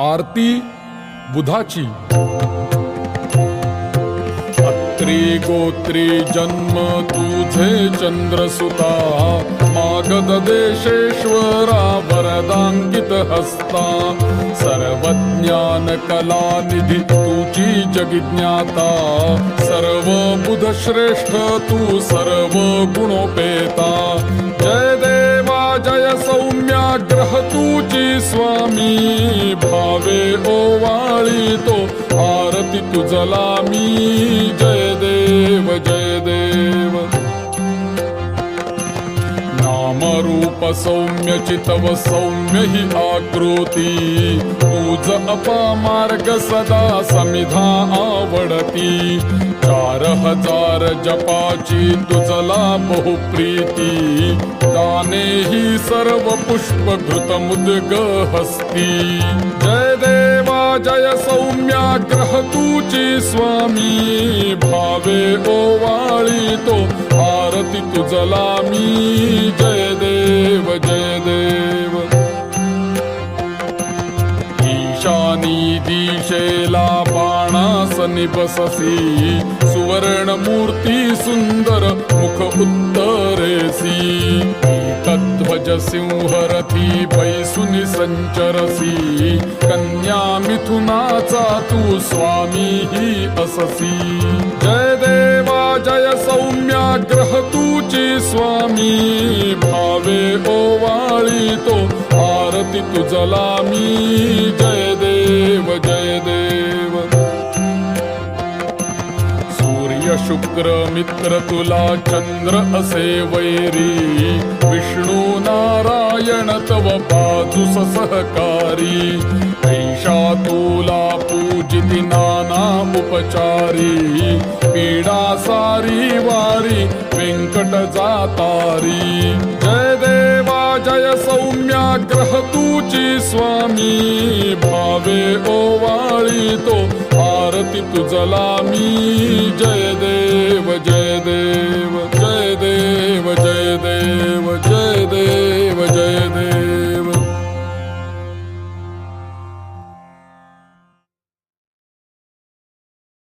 आरती बुधाची. अत्री गोत्री जन्म तुझे चंद्रसुता मागध देशेश्वरा वरदांकित हस्ता. सर्वज्ञान कला निधी तुझी जगिज्ञाता सर्व बुध श्रेष्ठ तू सर्व गुणोपेता. जय देवा जय सौम्या ग्रह तुझी स्वामी. हो ओवाळीतो तो आरती तुझला मी. जय देव जय देव. नाम रूप सौम्य चितव सौम्य ही आकृती. पूज अपा मार्ग सदा समिधा आवडती. चार हजार जपाची तुझला बहुप्रीती. दाने ही सर्व पुष्प घृत हस्ती जय देव जय सौम्या ग्रह स्वामी. भावे ओवाळी तो आरती तुझला मी जय देव जय देव. ईशानी दिशेला बाणासनी बससी. सुवर्ण मूर्ती सुंदर मुख उत्तरेसी तध्वज सिंहरथी बैसुनी संचरसी. कन्या मिथुनाचा तू स्वामी ही अससी. जय देवा जय सौम्या ग्रह तुझी स्वामी. भावे ओवाळी तो आरती तुझला मी. सूर्य शुक्र मित्र तुला चंद्र असे वैरी. विष्णू नारायण तव बाजूस सहकारी ऐशा तुला पूजिती नाना उपचारी. पीडा सारी वारी व्यंकट जातारी. जय देवा जय सौम्या ग्रह तुची स्वामी. भावे ओवाळी तो आरती तुझला मी. जय जय देव